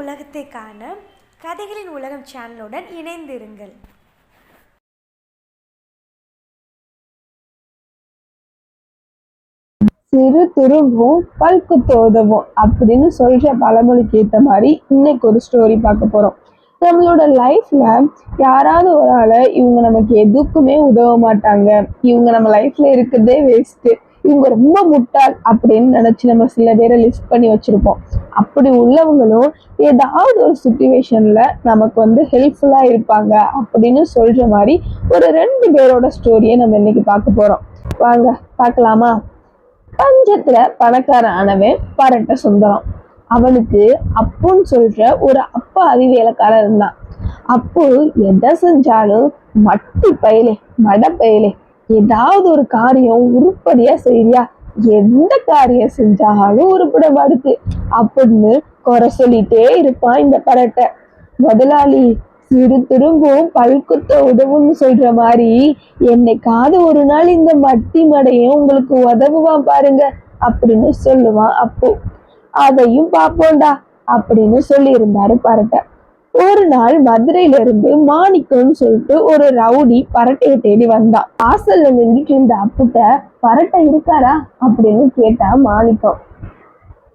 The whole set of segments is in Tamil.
உலகத்தை காண கதைகளின் உலகம் சேனலுடன் இணைந்திருங்கள். சிறு துரும்பும் பல்கு தோதவும் அப்படின்னு சொல்ற பழமொழிக்கு ஏத்த மாதிரி இன்னைக்கு ஒரு ஸ்டோரி பார்க்க போறோம். நம்மளோட லைஃப்ல யாராவது ஒரு ஆளை இவங்க நமக்கு எதுக்குமே உதவ மாட்டாங்க. இவங்க நம்ம லைஃப்ல இருக்கிறதே வேஸ்ட்டு இவங்க ரொம்ப முட்டாள் அப்படின்னு நினைச்சு நம்ம சில பேரை லிஸ்ட் பண்ணி வச்சிருப்போம். அப்படி உள்ளவங்களும் ஏதாவது ஒரு சுச்சுவேஷன்ல நமக்கு வந்து ஹெல்ப்ஃபுல்லா இருப்பாங்க அப்படின்னு சொல்ற மாதிரி ஒரு ரெண்டு பேரோட ஸ்டோரியை நம்ம இன்னைக்கு பார்க்க போறோம். வாங்க பார்க்கலாமா? பஞ்சத்துல பணக்காரன் ஆனவன் பரட்ட சுந்தரம். அவனுக்கு அப்புன்னு சொல்ற ஒரு அப்பா வேலைக்காரன் இருந்தான் அப்போ எதை செஞ்சாலும் மட்டி பயலே மட பயலே ஏதாவது ஒரு காரியம் உருப்படியா செய்யா எந்த காரியம் செஞ்சாலும் உருப்பட மாட்டுக்கு அப்படின்னு குறை சொல்லிட்டே இருப்பான் இந்த பரட்டை. முதலாளி சிறு திரும்பவும் பல்குத்த உதவும்னு சொல்ற மாதிரி என்னைக்காவது ஒரு நாள் இந்த மட்டி மடையும் உங்களுக்கு உதவுவான் பாருங்க அப்படின்னு சொல்லுவான் அப்போ. அதையும் பார்ப்போம்டா அப்படின்னு சொல்லி இருந்தாரு பரட்டை. ஒரு நாள் மதுரையில இருந்து மாணிக்கம்னு சொல்லிட்டு ஒரு ரவுடி பரட்டையை தேடி வந்தான் வாசல்ல நின்றுட்டு இருந்த அப்புட்ட பரட்டை இருக்காரா? அப்படின்னு கேட்டா மாணிக்கம்.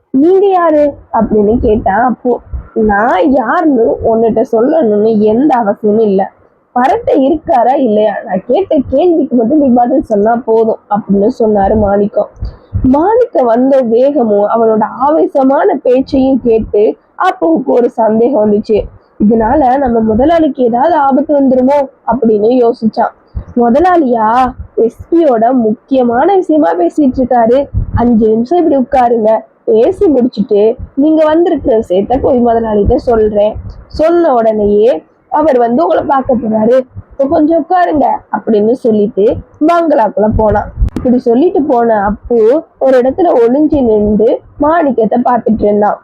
நீங்க யாரு? அப்படின்னு கேட்டா அப்போ நான் யாருன்னு உன்னிட்ட சொல்லணும்னு எந்த அவசியமும் இல்லை. பரட்டை இருக்காரா இல்லையா? நான் கேட்ட கேள்விக்கு மட்டும் நீ பதில் சொன்னா போதும் அப்படின்னு சொன்னாரு மாணிக்கம். மாணிக்க வந்த வேகமும் அவனோட ஆவேசமான பேச்சையும் கேட்டு அப்போவுக்கு ஒரு சந்தேகம் வந்துச்சு. இதனால நம்ம முதலாளிக்கு ஏதாவது ஆபத்து வந்துருமோ அப்படின்னு யோசிச்சான். முதலாளியா எஸ்பியோட முக்கியமான விஷயமா பேசிட்டு இருக்காரு. அஞ்சு நிமிஷம் இப்படி உட்காருங்க. பேசி முடிச்சுட்டு நீங்க வந்திருக்கிற விஷயத்த போய் முதலாளிகிட்ட சொல்றேன். சொன்ன உடனேயே அவர் வந்து உங்களை பார்க்க போறாரு. இப்போ கொஞ்சம் உட்காருங்க அப்படின்னு சொல்லிட்டு பங்களாக்குள்ள போனான். இப்படி சொல்லிட்டு போன அப்போ ஒரு இடத்துல ஒளிஞ்சு நின்று மாணிக்கத்தை பார்த்துட்டு இருந்தான்.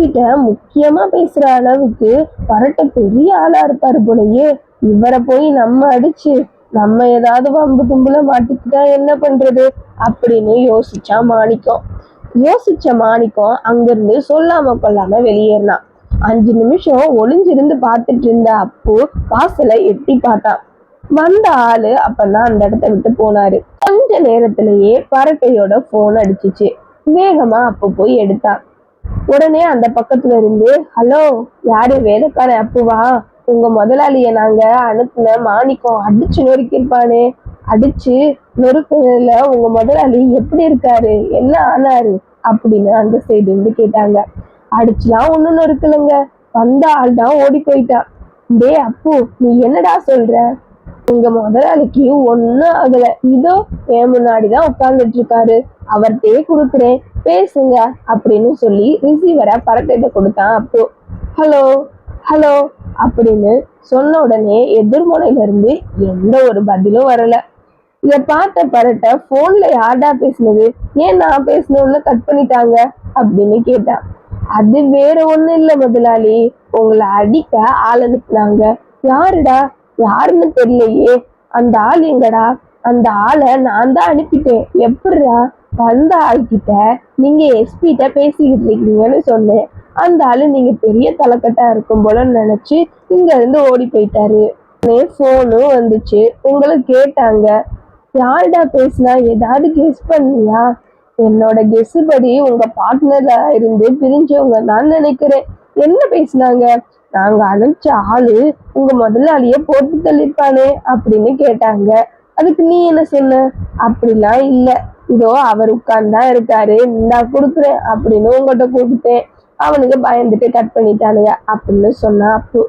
கிட்ட முக்கியமா பேசுற அளவுக்கு பரட்ட பெரிய ஆளா இருப்பாரு போலயே. இவரை போய் நம்ம அடிச்சு நம்ம ஏதாவது வம்பு தும்புல மாட்டிக்கிட்டா என்ன பண்றது அப்படின்னு யோசிச்சா மாணிக்கம். யோசிச்ச மாணிக்கம் அங்கிருந்து சொல்லாம கொள்ளாம வெளியேறினான். அஞ்சு நிமிஷம் ஒளிஞ்சிருந்து பார்த்துட்டு இருந்த அப்பு வாசலை எட்டி பார்த்தான். வந்த ஆளு அப்பதான் அந்த இடத்த விட்டு போனாரு. கொஞ்ச நேரத்திலேயே பரட்டையோட போன் அடிச்சுச்சு. வேகமா அப்போ போய் எடுத்தான். உடனே அந்த பக்கத்துல இருந்து ஹலோ யாரு? வேலைக்கார அப்புவா. உங்க முதலாளிய நாங்க அனுப்புன மாணிக்கம் அடிச்சு நொறுக்கிருப்பானே அடிச்சு நொறுக்குல உங்க முதலாளி எப்படி இருக்காரு? என்ன ஆனாரு? அப்படின்னு அந்த சைடு இருந்து கேட்டாங்க. அடிச்சுலாம் ஒண்ணு நொறுக்கலைங்க. வந்த ஆள் தான் ஓடி போயிட்டான் டேய் அப்பு நீ என்னடா சொல்ற? உங்க முதலாளிக்கு ஒண்ணும் ஆகல. இதோ என் முன்னாடிதான் உட்கார்ந்துட்டு இருக்காரு. அவர்கிட்டயே கொடுக்குறேன். பேசுங்க அப்படின்னு சொல்லி ரிசீவரை பரட்டிட்ட கொடுத்தான் அப்போ. ஹலோ ஹலோ அப்படின்னு சொன்ன உடனே எதிர்முனையில இருந்து எந்த ஒரு பதிலும் வரல. இதை பார்த்த பரட்ட போன்ல யார்டா பேசுனது? ஏன் நான் பேசினோன்னு கட் பண்ணிட்டாங்க அப்படின்னு கேட்டான். அது வேற ஒண்ணும் இல்ல முதலாளி. உங்களை அடிக்க ஆள் அனுப்புனாங்க. யாருடா? யாருன்னு தெரியலையே. அந்த ஆள் எங்கடா? அந்த ஆளை நான் தான் அனுப்பிட்டேன். எப்படிடா? வந்த ஆள்கிட்ட நீங்க எஸ்பிட்ட பேசிக்கிட்டு இருக்கீங்கன்னு சொன்னேன். அந்த ஆளு நீங்க பெரிய தலைக்கட்டா இருக்கும் போல நினைச்சு இங்க இருந்து ஓடி போயிட்டாரு. போனும் வந்துச்சு. உங்களை கேட்டாங்க. யாருடா பேசினா ஏதாவது கெஸ் பண்ணியா? என்னோட கெஸ்ஸு படி உங்க பார்ட்னரா இருந்து பிரிஞ்சவங்க நான் நினைக்கிறேன். என்ன பேசினாங்க? நாங்க அனுப்பிச்ச ஆளு உங்க முதலாளிய போட்டு தள்ளிருப்பானே அப்படின்னு கேட்டாங்க. அதுக்கு நீ என்ன சொன்ன? அப்படிலாம் இல்ல. இதோ அவர் உட்கார்ந்தா இருக்காரு நான் கொடுக்குறேன் அப்படின்னு உங்கள்கிட்ட கொடுத்தேன் அவனுக்கு பயந்துட்டு கட் பண்ணிட்டானுங்க அப்படின்னு சொன்னா அப்பு.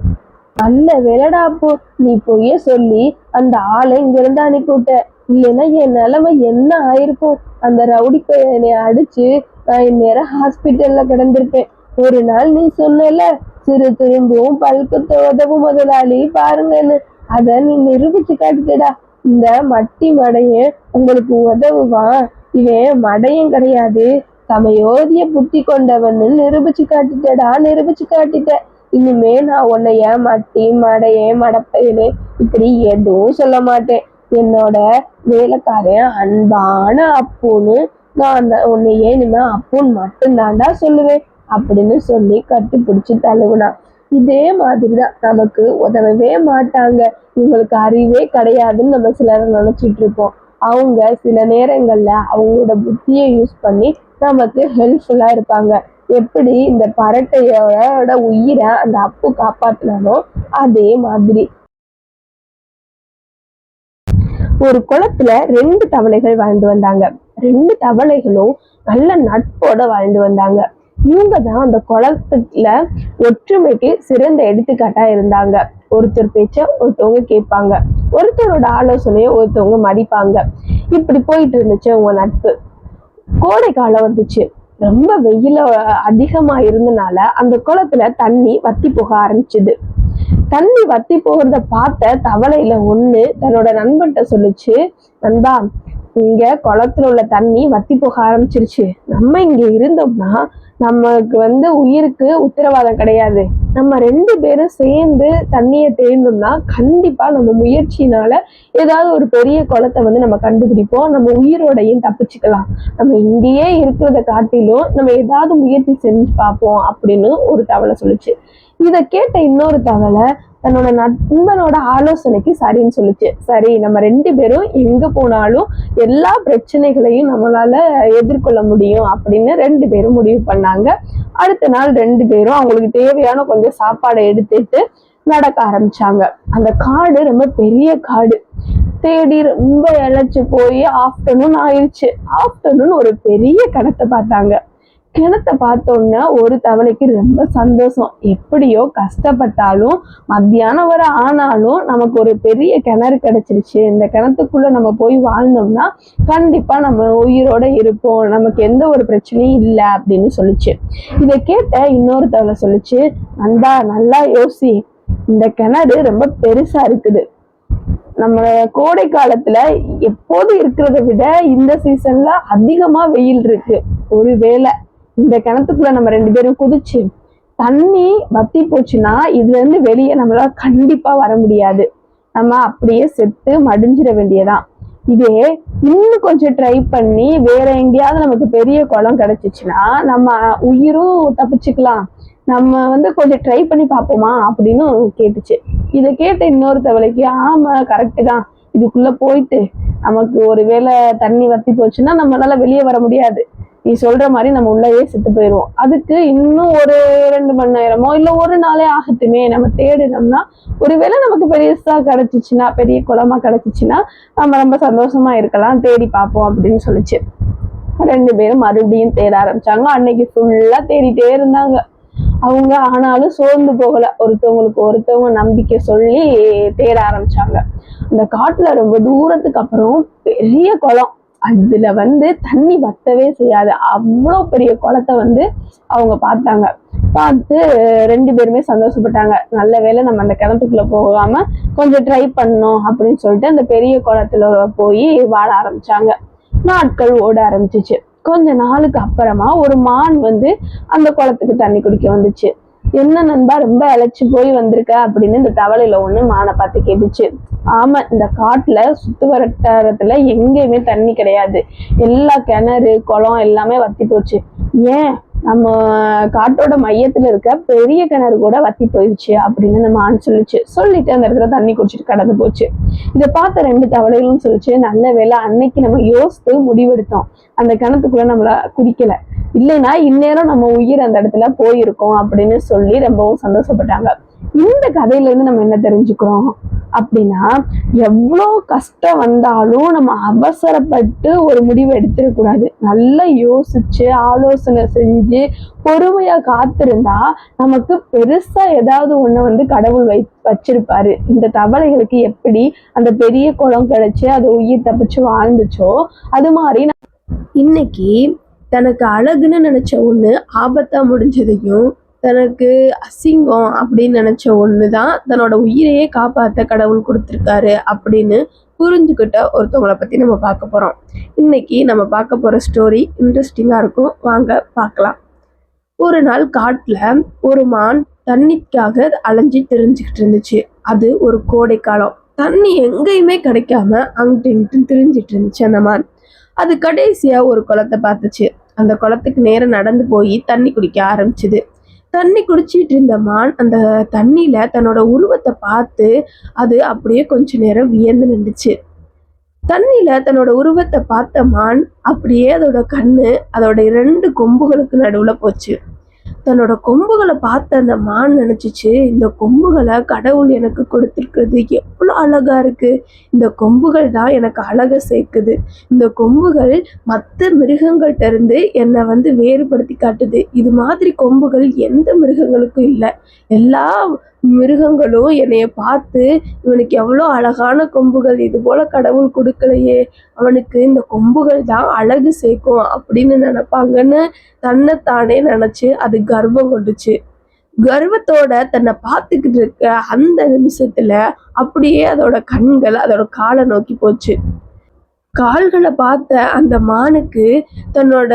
நல்ல வேலைடா அப்பு. நீ பொய்ய சொல்லி அந்த ஆளை இங்கிருந்து அனுப்பிவிட்ட இல்லைன்னா என் நிலைமை என்ன ஆயிருக்கும்? அந்த ரவுடி பையனை அடிச்சு நான் இந்நேரம் ஹாஸ்பிட்டல்ல கிடந்திருப்பேன். ஒரு நாள் நீ சொன்னல சிறு திரும்பவும் பல்குத்த உதவும் முதலாளி பாருங்கன்னு. அத நீ நிரூபிச்சு காட்டுக்கடா. இந்த மட்டி மடையன் உங்களுக்கு உதவுவான் இவன் மடையன் கிடையாது. சமயோதிய புத்தி கொண்டவன்னு நிரூபிச்சு காட்டிட்டடா நிரூபிச்சு காட்டிட்ட. இனிமே நான் உன்னைய மட்டி மடைய மடப்பையனு இப்படி எதுவும் சொல்ல மாட்டேன். என்னோட வேலைக்காரன் அன்பான அப்புன்னு நான் அந்த உன்னையே இனிமே அப்புன்னு மட்டும்தான்டா சொல்லுவேன். அப்படின்னு சொல்லி கட்டிப்பிடிச்சு தழுவுனான் இதே மாதிரிதான் நமக்கு உதவவே மாட்டாங்க. இவங்களுக்கு அறிவே கிடையாதுன்னு நம்ம சிலர் நினைச்சிட்டு இருப்போம் அவங்க சில நேரங்கள்ல அவங்களோட புத்தியை யூஸ் பண்ணி நமக்கு ஹெல்ப்ஃபுல்லா இருப்பாங்க. எப்படி இந்த பரட்டையோட உயிரை அந்த அப்பு காப்பாத்தினானோ அதே மாதிரி. ஒரு குளத்துல ரெண்டு தவளைகள் வாழ்ந்து வந்தாங்க. ரெண்டு தவளைகளும் நல்ல நட்போட வாழ்ந்து வந்தாங்க. இவங்க தான் அந்த குளத்துல ஒற்றுமைக்கு சிறந்த எடுத்துக்காட்டா இருந்தாங்க. ஒருத்தர் பேச்ச ஒருத்தவங்க கேட்பாங்க. ஒருத்தரோட ஆலோசனையை ஒருத்தவங்க மதிப்பாங்க. இப்படி போயிட்டு இருந்துச்சு அவங்க நட்பு. கோடை காலம் வந்துச்சு. ரொம்ப வெயில அதிகமா இருந்தனால அந்த குளத்துல தண்ணி வத்தி போக ஆரம்பிச்சுது. தண்ணி வத்தி போகிறத பார்த்த தவளையில ஒண்ணு தன்னோட நண்பன்கிட்ட சொல்லுச்சு நண்பா இங்க குளத்துல உள்ள தண்ணி வத்தி போக ஆரம்பிச்சிருச்சு. நம்ம இங்க இருந்தோம்னா நமக்கு வந்து உயிருக்கு உத்தரவாதம் கிடையாது. நம்ம ரெண்டு பேரும் சேர்ந்து தண்ணியை தேடணும்னா கண்டிப்பா நம்ம முயற்சினால ஏதாவது ஒரு பெரிய குளத்தை வந்து நம்ம கண்டுபிடிப்போம். நம்ம உயிரோடையும் தப்பிச்சுக்கலாம். நம்ம இங்கேயே இருக்கிறத காட்டிலும் நம்ம ஏதாவது முயற்சி செஞ்சு பார்ப்போம் அப்படின்னு ஒரு தவளை சொல்லுச்சு. இதை கேட்ட இன்னொரு தவளை தன்னோட நண்பனோட ஆலோசனைக்கு சரின்னு சொல்லுச்சு. சரி நம்ம ரெண்டு பேரும் எங்க போனாலும் எல்லா பிரச்சனைகளையும் நம்மளால எதிர்கொள்ள முடியும் அப்படின்னு ரெண்டு பேரும் முடிவு பண்ணாங்க. அடுத்த நாள் ரெண்டு பேரும் அவங்களுக்கு தேவையான கொஞ்சம் சாப்பாடை எடுத்துட்டு நடக்க ஆரம்பிச்சாங்க. அந்த காடு ரொம்ப பெரிய காடு. தேடி ரொம்ப இழைச்சு போய் ஆஃப்டர்நூன் ஆயிடுச்சு ஆஃப்டர்நூன் ஒரு பெரிய கடத்தை பார்த்தாங்க. கிணத்தை பார்த்தோன்னே ஒரு தவளைக்கு ரொம்ப சந்தோஷம். எப்படியோ கஷ்டப்பட்டாலும் மத்தியானம் வரை ஆனாலும் நமக்கு ஒரு பெரிய கிணறு கிடைச்சிருச்சு. இந்த கிணத்துக்குள்ள நம்ம போய் வாழ்ந்தோம்னா கண்டிப்பா நம்ம உயிரோட இருப்போம். நமக்கு எந்த ஒரு பிரச்சனையும் இல்லை அப்படின்னு சொல்லிச்சு. இதை கேட்ட இன்னொரு தவளை சொல்லிச்சு நந்தா நல்லா யோசி. இந்த கிணறு ரொம்ப பெருசா இருக்குது. நம்ம கோடை காலத்துல எப்போதும் இருக்கிறத விட இந்த சீசன்ல அதிகமா வெயில் இருக்கு. ஒருவேளை இந்த கிணத்துக்குள்ள நம்ம ரெண்டு பேரும் குதிச்சு தண்ணி வத்தி போச்சுன்னா இதுல இருந்து வெளியே நம்மளால கண்டிப்பா வர முடியாது. நம்ம அப்படியே செத்து மடிஞ்சிட வேண்டியதான் இதே இன்னும் கொஞ்சம் ட்ரை பண்ணி வேற எங்கேயாவது நமக்கு பெரிய குளம் கிடைச்சிச்சுன்னா நம்ம உயிரும் தப்பிச்சுக்கலாம். நம்ம வந்து கொஞ்சம் ட்ரை பண்ணி பார்ப்போமா அப்படின்னு கேட்டுச்சு. இதை கேட்ட இன்னொரு தவளைக்கு ஆமா கரெக்டு தான். இதுக்குள்ள போயிட்டு நமக்கு ஒரு வேளை தண்ணி வத்தி போச்சுன்னா நம்மளால வெளியே வர முடியாது. நீ சொல்ற மாதிரி நம்ம உள்ளேயே செத்து போயிடுவோம் அதுக்கு இன்னும் ஒரு ரெண்டு மணி நேரமோ இல்லை ஒரு நாளே ஆகட்டுமே. நம்ம தேடினோம்னா ஒருவேளை நமக்கு பெருசா கிடைச்சிச்சுன்னா பெரிய குளமா கிடைச்சிச்சுன்னா நம்ம ரொம்ப சந்தோஷமா இருக்கலாம். தேடி பார்ப்போம் அப்படின்னு சொல்லிச்சு. ரெண்டு பேரும் மறுபடியும் தேட ஆரம்பிச்சாங்க. அன்னைக்கு ஃபுல்லா தேடிட்டே இருந்தாங்க. அவங்க ஆனாலும் சோர்ந்து போகல. ஒருத்தவங்களுக்கு ஒருத்தவங்க நம்பிக்கை சொல்லி தேட ஆரம்பிச்சாங்க. அந்த காட்டுல ரொம்ப தூரத்துக்கு அப்புறம் பெரிய குளம். அதுல வந்து தண்ணி வத்தவே செய்யாது. அவ்வளோ பெரிய குளத்தை வந்து அவங்க பார்த்தாங்க. பார்த்து ரெண்டு பேருமே சந்தோஷப்பட்டாங்க. நல்ல வேளை நம்ம அந்த கிணத்துக்குள்ள போகாம கொஞ்சம் ட்ரை பண்ணோம் அப்படின்னு சொல்லிட்டு அந்த பெரிய குளத்துல போய் வாழ ஆரம்பிச்சாங்க. நாட்கள் ஓட ஆரம்பிச்சிச்சு. கொஞ்ச நாளுக்கு அப்புறமா ஒரு மான் வந்து அந்த குளத்துக்கு தண்ணி குடிக்க வந்துச்சு. என்ன நண்பா ரொம்ப அழைச்சி போய் வந்திருக்க அப்படின்னு இந்த தவளையில ஒண்ணு மானை பார்த்து கேட்டுச்சு. ஆமா இந்த காட்டுல சுத்து வட்டாரத்துல எங்கேயுமே தண்ணி கிடையாது. எல்லா கிணறு குளம் எல்லாமே வத்தி போச்சு. ஏன்? நம்ம காட்டோட மையத்துல இருக்க பெரிய கிணறு கூட வத்தி போயிடுச்சு அப்படின்னு நம்ம ஆண் சொல்லிச்சு. சொல்லிட்டு அந்த இடத்துல தண்ணி குடிச்சிட்டு கடந்து போச்சு. இதை பார்த்த ரெண்டு தவளைகளும் சொல்லிச்சு நல்ல வேளை அன்னைக்கு நம்ம யோசித்து முடிவெடுத்தோம். அந்த கிணத்துக்குள்ள நம்மள குடிக்கல. இல்லைன்னா இந்நேரம் நம்ம உயிர் அந்த இடத்துல போயிருக்கோம் அப்படின்னு சொல்லி ரொம்பவும் சந்தோஷப்பட்டாங்க. இந்த கதையில இருந்து நம்ம என்ன தெரிஞ்சுக்கிறோம் அப்படின்னா எவ்வளோ கஷ்டம் வந்தாலும் நம்ம அவசரப்பட்டு ஒரு முடிவு எடுத்துடக்கூடாது நல்லா யோசிச்சு ஆலோசனை செஞ்சு பொறுமையா காத்திருந்தா நமக்கு பெருசா ஏதாவது ஒண்ணு வந்து கடவுள் வை வச்சிருப்பாரு. இந்த தவளைகளுக்கு எப்படி அந்த பெரிய குளம் கிடைச்சு அது உயிர் தப்பிச்சு வாழ்ந்துச்சோ அது மாதிரி இன்னைக்கு தனக்கு அழகுன்னு நினச்ச ஒன்று ஆபத்தாக முடிஞ்சதையும் தனக்கு அசிங்கம் அப்படின்னு நினச்ச ஒன்று தான் தன்னோட உயிரையே காப்பாற்ற கடவுள் கொடுத்துருக்காரு அப்படின்னு புரிஞ்சுக்கிட்ட ஒருத்தவங்களை பற்றி நம்ம பார்க்க போகிறோம் இன்னைக்கு நம்ம பார்க்க போகிற ஸ்டோரி இன்ட்ரெஸ்டிங்காக இருக்கும். வாங்க பார்க்கலாம். ஒரு நாள் காட்டில் ஒரு மான் தண்ணிக்காக அலைஞ்சி தெரிஞ்சுக்கிட்டு இருந்துச்சு. அது ஒரு கோடைக்காலம். தண்ணி எங்கேயுமே கிடைக்காம அங்கிட்டு இங்கிட்டு திரிஞ்சிட்டு இருந்துச்சு அந்த மான். அது கடைசியாக ஒரு குளத்தை பார்த்துச்சு. அந்த குளத்துக்கு நேரம் நடந்து போய் தண்ணி குடிக்க ஆரம்பிச்சுது. தண்ணி குடிச்சிட்டு இருந்த மான் அந்த தண்ணியில தன்னோட உருவத்தை பார்த்து அது அப்படியே கொஞ்ச நேரம் வியந்து நின்றுச்சு. தண்ணியில தன்னோட உருவத்தை பார்த்த மான் அப்படியே அதோட கண்ணு அதோட இரண்டு கொம்புகளுக்கு நடுவுல போச்சு. தன்னோட கொம்புகளை பார்த்த அந்த மான் நினச்சிச்சு இந்த கொம்புகளை கடவுள் எனக்கு கொடுத்துருக்குறது எவ்வளோ அழகாக இருக்குது இந்த கொம்புகள் தான் எனக்கு அழகை சேர்க்குது. இந்த கொம்புகள் மற்ற மிருகங்கள்ட்ட இருந்து என்னை வந்து வேறுபடுத்தி காட்டுது. இது மாதிரி கொம்புகள் எந்த மிருகங்களுக்கும் இல்லை. எல்லா மிருகங்களும் என்னைய பார்த்து இவனுக்கு எவ்வளோ அழகான கொம்புகள் இது போல கடவுள் கொடுக்கலையே அவனுக்கு இந்த கொம்புகள் தான் அழகு சேர்க்கும் அப்படின்னு நினைப்பாங்கன்னு தன்னைத்தானே நினைச்சு அது கர்வம் கொண்டுச்சு. கர்வத்தோட தன்னை பார்த்துக்கிட்டு இருக்க அந்த நிமிஷத்துல அப்படியே அதோட கண்கள் அதோட காலை நோக்கி போச்சு. கால்களை பார்த்த அந்த மானுக்கு தன்னோட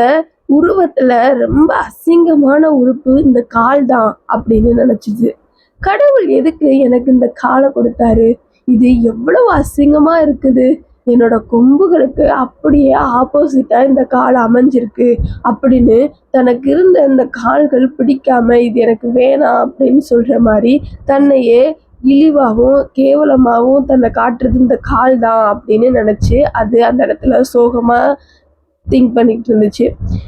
உருவத்துல ரொம்ப அசிங்கமான உறுப்பு இந்த கால் தான் அப்படின்னு நினைச்சிது. கடவுள் எதுக்கு எனக்கு இந்த காலை கொடுத்தாரு? இது எவ்வளவு அசிங்கமா இருக்குது. என்னோட கொம்புகளுக்கு அப்படியே ஆப்போசிட்டா இந்த கால் அமைஞ்சிருக்கு. அப்படின்னு தனக்கு இருந்த இந்த கால்கள் பிடிக்காம இது எனக்கு வேணாம் அப்படின்னு சொல்ற மாதிரி தன்னையே இழிவாகவும் கேவலமாகவும் தன்னை காட்டுறது இந்த கால் தான் அப்படின்னு நினச்சி அது அந்த இடத்துல சோகமாக திங்க் பண்ணிட்டு இருந்துச்சு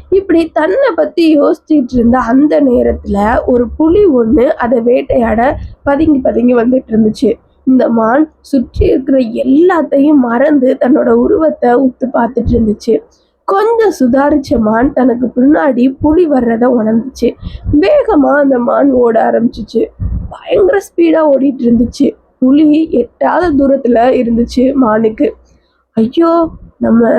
இப்படி தன்னை பற்றி யோசிச்சுட்டு இருந்த அந்த நேரத்தில் ஒரு புலி ஒன்று அதை வேட்டையாட பதுங்கி பதுங்கி வந்துட்டு இருந்துச்சு இந்த மான் சுற்றி இருக்கிற எல்லாத்தையும் மறந்து தன்னோட உருவத்தை உத்து பார்த்துட்டு இருந்துச்சு கொஞ்சம் சுதாரிச்ச மான் தனக்கு பின்னாடி புலி வர்றத உணர்ந்துச்சு. வேகமா அந்த மான் ஓட ஆரம்பிச்சிச்சு. பயங்கர ஸ்பீடா ஓடிட்டு இருந்துச்சு புலி எட்டாத தூரத்துல இருந்துச்சு மானுக்கு. ஐயோ நம்ம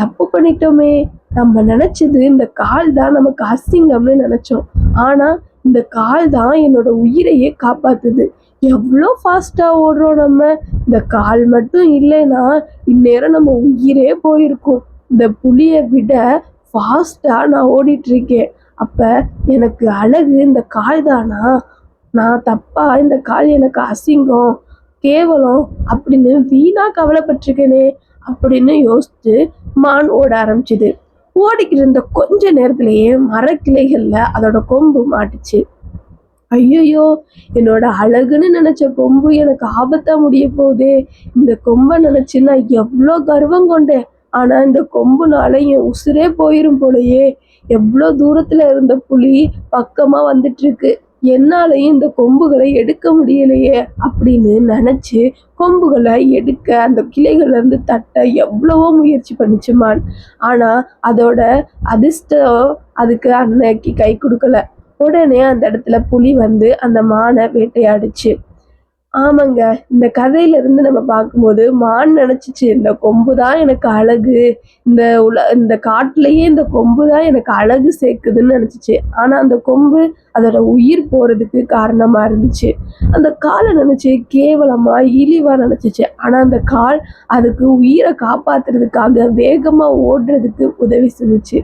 தப்பு பண்ணிட்டோமே. நம்ம நினைச்சது இந்த கால் தான் நமக்கு அசிங்கம்னு நினைச்சோம். ஆனா இந்த கால் தான் என்னோட உயிரையே காப்பாத்துது. எவ்வளோ ஃபாஸ்டா ஓடுறோம் நம்ம. இந்த கால் மட்டும் இல்லைன்னா இந்நேரம் நம்ம உயிரே போயிருக்கும். இந்த புலியை விட ஃபாஸ்டா நான் ஓடிட்டு இருக்கேன் அப்ப எனக்கு அழகு இந்த கால் தானா? நான் தப்பா? இந்த கால் எனக்கு அசிங்கம்? கேவலம்? அப்படின்னு வீணா கவலைப்பட்டிருக்கேனே. அப்படின்னு யோசிச்சு மான் ஓட ஆரம்பிச்சுது. ஓடிக்கிட்டு இருந்த கொஞ்ச நேரத்திலேயே மரக்கிளைகளில் அதோட கொம்பு மாட்டுச்சு. ஐயோ என்னோட அழகுன்னு நினச்ச கொம்பு எனக்கு ஆபத்தாக முடிய போதே இந்த கொம்பை நினச்சி நான் எவ்வளோ கர்வம் கொண்டேன். ஆனால் இந்த கொம்புனால என் உசுரே போயிரும் போலயே. எவ்வளோ தூரத்தில் இருந்த புலி பக்கமாக வந்துட்டுருக்கு என்னாலையும் இந்த கொம்புகளை எடுக்க முடியலையே அப்படின்னு நினச்சி கொம்புகளை எடுக்க அந்த கிளைகள்லேருந்து தட்ட எவ்வளவோ முயற்சி பண்ணிச்சுமான் மான். அதோட அதிர்ஷ்டம் அதுக்கு அன்னைக்கு கை கொடுக்கல. உடனே அந்த இடத்துல புலி வந்து அந்த மானை வேட்டையாடுச்சு. ஆமாங்க இந்த கதையில இருந்து நம்ம பார்க்கும்போது மான் நினச்சிச்சு இந்த கொம்பு தான் எனக்கு அழகு இந்த உல இந்த காட்டிலேயே இந்த கொம்பு தான் எனக்கு அழகு சேர்க்குதுன்னு நினச்சிச்சு. ஆனால் அந்த கொம்பு அதோட உயிர் போகிறதுக்கு காரணமாக இருந்துச்சு. அந்த காலை நினச்சி கேவலமாக இழிவாக நினச்சிச்சு. ஆனால் அந்த கால் அதுக்கு உயிரை காப்பாற்றுறதுக்காக வேகமாக ஓடுறதுக்கு உதவி செஞ்சுச்சு.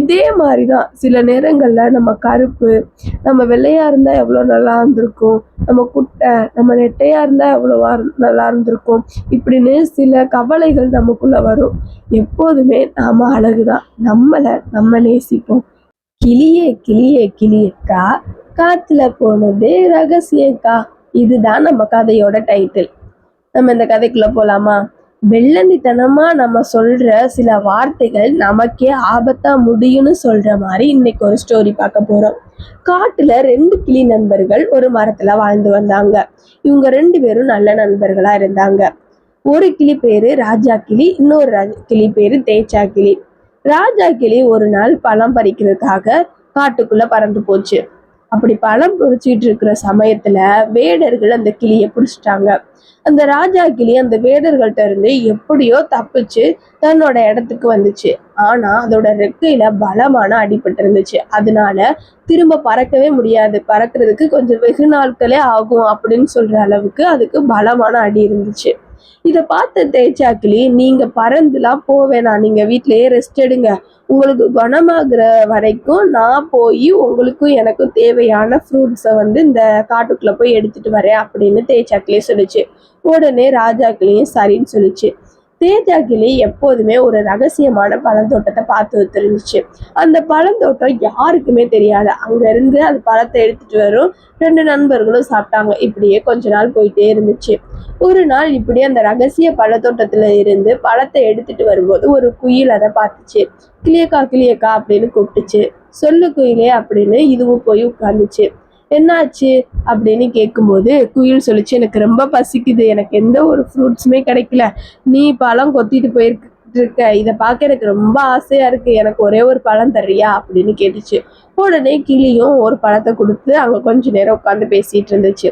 இதே மாதிரி தான் சில நேரங்களில் நம்ம கருப்பு நம்ம வெள்ளையாக இருந்தால் எவ்வளோ நல்லா இருந்திருக்கும். நம்ம குட்டை நம்ம நெட்டையாக இருந்தால் எவ்வளோவா நல்லா இருந்திருக்கும். இப்படின்னு சில கவலைகள் நமக்குள்ளே வரும். எப்போதுமே நாம் அழகு தான் நம்மளை நம்ம நேசிப்போம். கிளியே கிளியே கிளியக்கா. காத்துல போனது ரகசியக்கா. இதுதான் நம்ம கதையோட டைட்டில் நம்ம இந்த கதைக்குள்ள போலாமா? வெள்ளந்தித்தனமா நம்ம சொல்ற சில வார்த்தைகள் நமக்கே ஆபத்தா முடியும்னு சொல்ற மாதிரி இன்னைக்கு ஒரு ஸ்டோரி பார்க்க போறோம். காட்டுல ரெண்டு கிளி நண்பர்கள் ஒரு மரத்துல வாழ்ந்து வந்தாங்க. இவங்க ரெண்டு பேரும் நல்ல நண்பர்களா இருந்தாங்க. ஒரு கிளி பேரு ராஜா கிளி இன்னொரு கிளி பேரு தேச்சா கிளி. ராஜா கிளி ஒரு நாள் பழம் பறிக்கிறதுக்காக காட்டுக்குள்ள பறந்து போச்சு. அப்படி பழம் பறிச்சிட்டு இருக்கிற சமயத்துல வேடர்கள் அந்த கிளியை பிடிச்சிட்டாங்க. அந்த ராஜா கிளி அந்த வேடர்கள்ட்ட இருந்து எப்படியோ தப்பிச்சு தன்னோட இடத்துக்கு வந்துச்சு. ஆனா அதோட ரெக்கையில பலமான அடிபட்டு இருந்துச்சு. அதனால திரும்ப பறக்கவே முடியாது. பறக்கிறதுக்கு கொஞ்சம் வெகு நாட்களே ஆகும் அப்படின்னு சொல்ற அளவுக்கு அதுக்கு பலமான அடி இருந்துச்சு. இதை பார்த்த தேய்ச்சாக்கிளி நீங்க பறந்துலாம் போவேணாம் நீங்க வீட்டிலேயே ரெஸ்ட் எடுங்க. உங்களுக்கு குணமாகிற வரைக்கும் நான் போய் உங்களுக்கும் எனக்கும் தேவையான ஃப்ரூட்ஸை வந்து இந்த காட்டுக்குள்ள போய் எடுத்துட்டு வரேன். அப்படின்னு தேய்ச்சாக்கிளியே சொல்லுச்சு. உடனே ராஜாக்கிளியும் சரின்னு சொல்லிச்சு. தேஜா கிளி எப்போதுமே ஒரு ரகசியமான பழந்தோட்டத்தை பார்த்து தெரிஞ்சிச்சு. அந்த பழந்தோட்டம் யாருக்குமே தெரியாது. அங்கேருந்து அந்த பழத்தை எடுத்துட்டு வரும். ரெண்டு நண்பர்களும் சாப்பிட்டாங்க. இப்படியே கொஞ்ச நாள் போயிட்டே இருந்துச்சு. ஒரு நாள் இப்படி அந்த ரகசிய பழத்தோட்டத்துல இருந்து பழத்தை எடுத்துட்டு வரும்போது ஒரு குயில் அதை பார்த்துச்சு. கிளியக்கா கிளியக்கா அப்படின்னு கூப்பிட்டுச்சு. சொல்லு குயிலே அப்படின்னு இதுவும் போய் உட்காந்துச்சு என்னாச்சு அப்படின்னு கேட்கும்போது குயில் சொல்லிச்சு எனக்கு ரொம்ப பசிக்குது. எனக்கு எந்த ஒரு ஃப்ரூட்ஸுமே கிடைக்கல. நீ பழம் கொத்திட்டு போயிருக்கு இருக்க இதை பார்க்க எனக்கு ரொம்ப ஆசையா இருக்கு. எனக்கு ஒரே ஒரு பழம் தர்றியா? அப்படின்னு கேட்டுச்சு. உடனே கிளியும் ஒரு பழத்தை கொடுத்து அங்க கொஞ்ச நேரம் உட்காந்து பேசிட்டு இருந்துச்சு.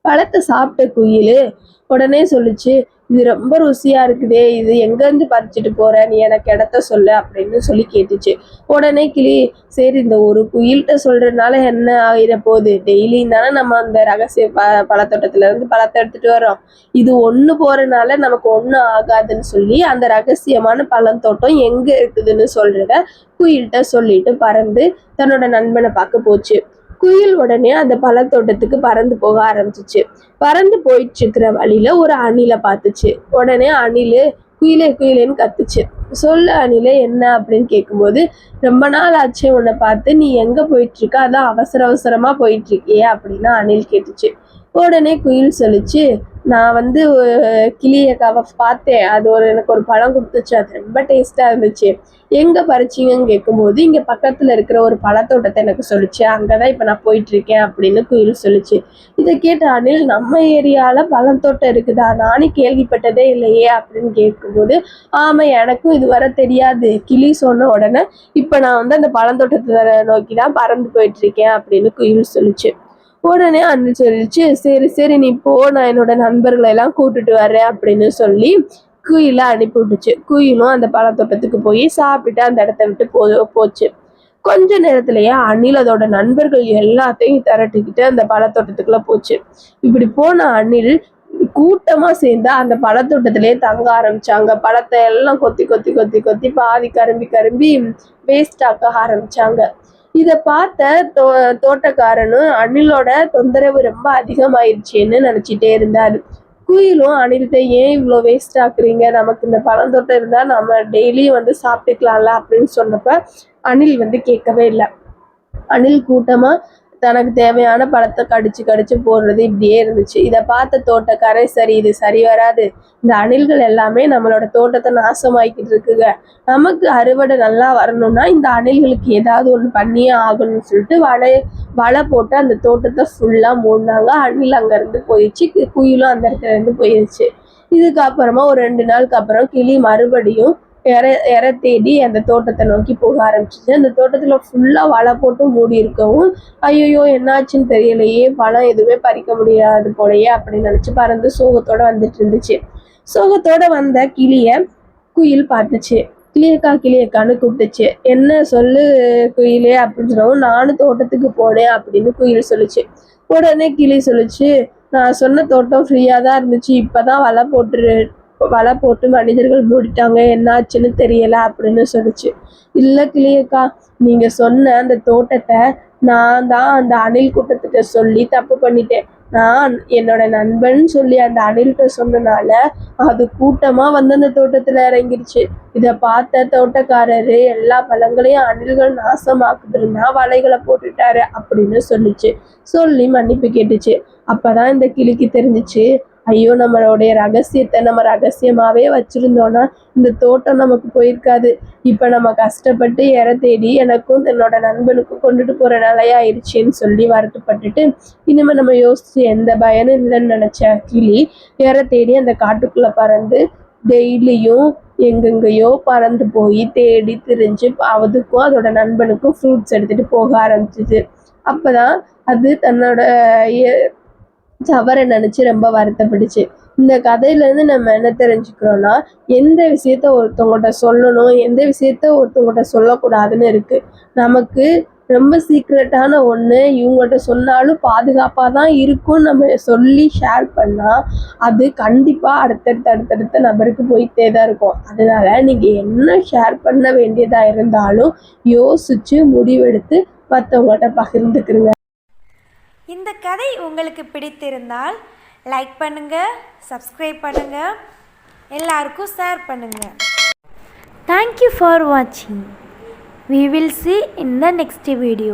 பழத்தை சாப்பிட்ட குயில் உடனே சொல்லுச்சு இது ரொம்ப ருசியா இருக்குதே இது எங்கேருந்து பறிச்சுட்டு போற நீ எனக்கு இடத்த சொல்லு அப்படின்னு சொல்லி கேட்டுச்சு. உடனே கிளி சரி இந்த ஒரு குயில்கிட்ட சொல்றதுனால என்ன ஆகிட போகுது? டெய்லியும் தானே நம்ம அந்த ரகசிய ப பழத்தோட்டத்துல இருந்து பழத்தை எடுத்துட்டு வரோம் இது ஒன்று போறதுனால நமக்கு ஒன்றும் ஆகாதுன்னு சொல்லி அந்த ரகசியமான பழத்தோட்டம் எங்க இருக்குதுன்னு சொல்றத குயில்கிட்ட சொல்லிட்டு பறந்து தன்னோட நண்பனை பார்க்க போச்சு. குயில் உடனே அந்த பழத்தோட்டத்துக்கு பறந்து போக ஆரம்பிச்சிச்சு. பறந்து போயிட்டு இருக்கிற வழியில ஒரு அணிலை பார்த்துச்சு. உடனே அணில் குயிலே குயிலேன்னு கத்துச்சு. சொல்லு அணிலே என்ன? அப்படின்னு கேட்கும்போது ரொம்ப நாள் ஆச்சு உன்னை பார்த்து. நீ எங்க போயிட்டு இருக்க அதான் அவசர அவசரமா போயிட்டு இருக்கியே அப்படின்னு அணில் கேட்டுச்சு. உடனே குயில் சொல்லிச்சு நான் வந்து கிளியை கவ பார்த்தேன். அது ஒரு எனக்கு ஒரு பழம் கொடுத்துச்சு. அது ரொம்ப டேஸ்டா இருந்துச்சு. எங்க பறிச்சிங்கன்னு கேட்கும்போது இங்க பக்கத்துல இருக்கிற ஒரு பழத்தோட்டத்தை எனக்கு சொல்லிச்சு. அங்கதான் இப்ப நான் போயிட்டு இருக்கேன் அப்படின்னு குயில் சொல்லிச்சு. இதை கேட்ட அனில் நம்ம ஏரியால பழத்தோட்டம் இருக்குதா? நானே கேள்விப்பட்டதே இல்லையே அப்படின்னு கேட்கும்போது ஆமா எனக்கும் இது வர தெரியாது. கிளி சொன்ன உடனே இப்ப நான் வந்து அந்த பழத்தோட்டத்தை நோக்கி தான் பறந்து போயிட்டு இருக்கேன் அப்படின்னு குயில் சொல்லிச்சு. உடனே அண்ணன் சொல்லிச்சு சரி சரி நீ போ நான் என்னோட நண்பர்களை எல்லாம் கூட்டிட்டு வர்றேன் அப்படின்னு சொல்லி குயில அனுப்பி விட்டுச்சு. குயிலும் அந்த பழத்தோட்டத்துக்கு போய் சாப்பிட்டு அந்த இடத்த விட்டு போ போச்சு. கொஞ்ச நேரத்திலேயே அணில் அதோட நண்பர்கள் எல்லாத்தையும் திரட்டிக்கிட்டு அந்த பழத்தோட்டத்துக்குள்ள போச்சு. இப்படி போன அணில் கூட்டமா சேர்ந்து அந்த பழத்தோட்டத்திலேயே தங்க ஆரம்பிச்சாங்க. பழத்தை எல்லாம் கொத்தி கொத்தி கொத்தி கொத்தி பாதி கரும்பி கரும்பி வேஸ்ட் ஆக்க ஆரம்பிச்சாங்க. இதை பார்த்த தோ தோட்டக்காரனும் அணிலோட தொந்தரவு ரொம்ப அதிகமாயிருச்சேன்னு நினைச்சிட்டே இருந்தாரு. குயிலும் அணில்கிட்ட ஏன் இவ்வளோ வேஸ்ட் ஆக்குறீங்க? நமக்கு இந்த பழத்தோட்டம் இருந்தா நம்ம டெய்லியும் வந்து சாப்பிட்டுக்கலாம்ல? அப்படின்னு சொன்னப்ப அணில் வந்து கேட்கவே இல்லை. அணில் கூட்டமா தனக்கு தேவையான பழத்தை கடிச்சு கடிச்சு போடுறது இப்படியே இருந்துச்சு. இதை பார்த்த தோட்டக்காரே சரி இது சரி வராது. இந்த அணில்கள் எல்லாமே நம்மளோட தோட்டத்தை நாசமாக்கிட்டு இருக்குங்க. நமக்கு அறுவடை நல்லா வரணும்னா இந்த அணில்களுக்கு ஏதாவது ஒன்று பண்ணியே ஆகணும்னு சொல்லிட்டு வலை வலை போட்டு அந்த தோட்டத்தை ஃபுல்லாக மூடினாங்க. அணில் அங்கேருந்து போயிடுச்சு. குயிலும் அந்த இடத்துல இருந்து போயிடுச்சு இதுக்கப்புறமா ஒரு ரெண்டு நாளுக்கு அப்புறம் கிளி மறுபடியும் இற இற தேடி அந்த தோட்டத்தை நோக்கி போக ஆரம்பிச்சிச்சு. அந்த தோட்டத்தில் ஃபுல்லாக வலை போட்டு மூடி இருக்கவும் ஐயோ என்னாச்சுன்னு தெரியலையே பழம் எதுவுமே பறிக்க முடியாது போலயே அப்படின்னு நினச்சி பறந்து சோகத்தோட வந்துட்டு இருந்துச்சு. சோகத்தோடு வந்த கிளியை குயில் பார்த்துச்சு. கிளியக்கா கிளியக்கான்னு கூப்பிட்டுச்சு. என்ன சொல்லு குயிலே? அப்படின்னு சொல்லவும் நானும் தோட்டத்துக்கு போனேன் அப்படின்னு குயில் சொல்லுச்சு. உடனே கிளி சொல்லுச்சு நான் சொன்ன தோட்டம் ஃப்ரீயாக தான் இருந்துச்சு இப்போ தான் வலை போட்டு வலை போட்டு மனிதர்கள் மூடிட்டாங்க என்னாச்சுன்னு தெரியல அப்படின்னு சொல்லிச்சு. இல்லை கிளியக்கா நீங்க சொன்ன அந்த தோட்டத்தை நான் தான் அந்த அணில் கூட்டத்திட்ட சொல்லி தப்பு பண்ணிட்டேன். நான் என்னோட நண்பன் சொல்லி அந்த அணில்கிட்ட சொன்னனால அது கூட்டமா வந்து அந்த தோட்டத்துல இறங்கிருச்சு. இதை பார்த்த தோட்டக்காரரு எல்லா பழங்களையும் அணில்கள் நாசமாக்குதுன்னா வலைகளை போட்டுட்டாரு அப்படின்னு சொல்லிச்சு. சொல்லி மன்னிப்பு கேட்டுச்சு. அப்பதான் இந்த கிளிக்கு தெரிஞ்சிச்சு. ஐயோ நம்மளுடைய ரகசியத்தை நம்ம ரகசியமாவே வச்சிருந்தோம்னா இந்த தோட்டம் நமக்கு போயிருக்காது. இப்ப நம்ம கஷ்டப்பட்டு இற தேடி எனக்கும் என்னோட நண்பனுக்கும் கொண்டுட்டு போற நிலையாயிருச்சுன்னு சொல்லி வருத்தப்பட்டுட்டு இனிமே நம்ம யோசிச்சு எந்த பயனும் இல்லைன்னு நினைச்ச கிளி இற தேடி அந்த காட்டுக்குள்ள பறந்து டெய்லியும் எங்கெங்கேயோ பறந்து போய் தேடி திரிஞ்சு அதுக்கும் அதோட நண்பனுக்கும் ஃப்ரூட்ஸ் எடுத்துட்டு போக ஆரம்பிச்சிச்சு அப்பதான் அது தன்னோட தவறை நினைச்சு ரொம்ப வருத்தப்பட்டுச்சு. இந்த கதையிலேருந்து நம்ம என்ன தெரிஞ்சுக்கிறோம்னா எந்த விஷயத்த ஒருத்தவங்கள்ட்ட சொல்லணும் எந்த விஷயத்த ஒருத்தவங்கள்ட்ட சொல்லக்கூடாதுன்னு இருக்குது நமக்கு ரொம்ப சீக்ரெட்டான ஒன்று இவங்கள்ட்ட சொன்னாலும் பாதுகாப்பாக தான் இருக்கும்னு நம்ம சொல்லி ஷேர் பண்ணால் அது கண்டிப்பாக அடுத்தடுத்த அடுத்தடுத்த நபருக்கு போயிட்டே தான் இருக்கும். அதனால நீங்கள் என்ன ஷேர் பண்ண வேண்டியதாக இருந்தாலும் யோசித்து முடிவெடுத்து மற்றவங்கள்ட்ட பகிர்ந்துக்கிறீங்க இந்த கதை உங்களுக்கு பிடித்திருந்தால் லைக் பண்ணுங்கள் சப்ஸ்கிரைப் பண்ணுங்கள் எல்லாருக்கும் ஷேர் பண்ணுங்கள் தேங்க்யூ ஃபார் வாட்சிங் we will see in the next video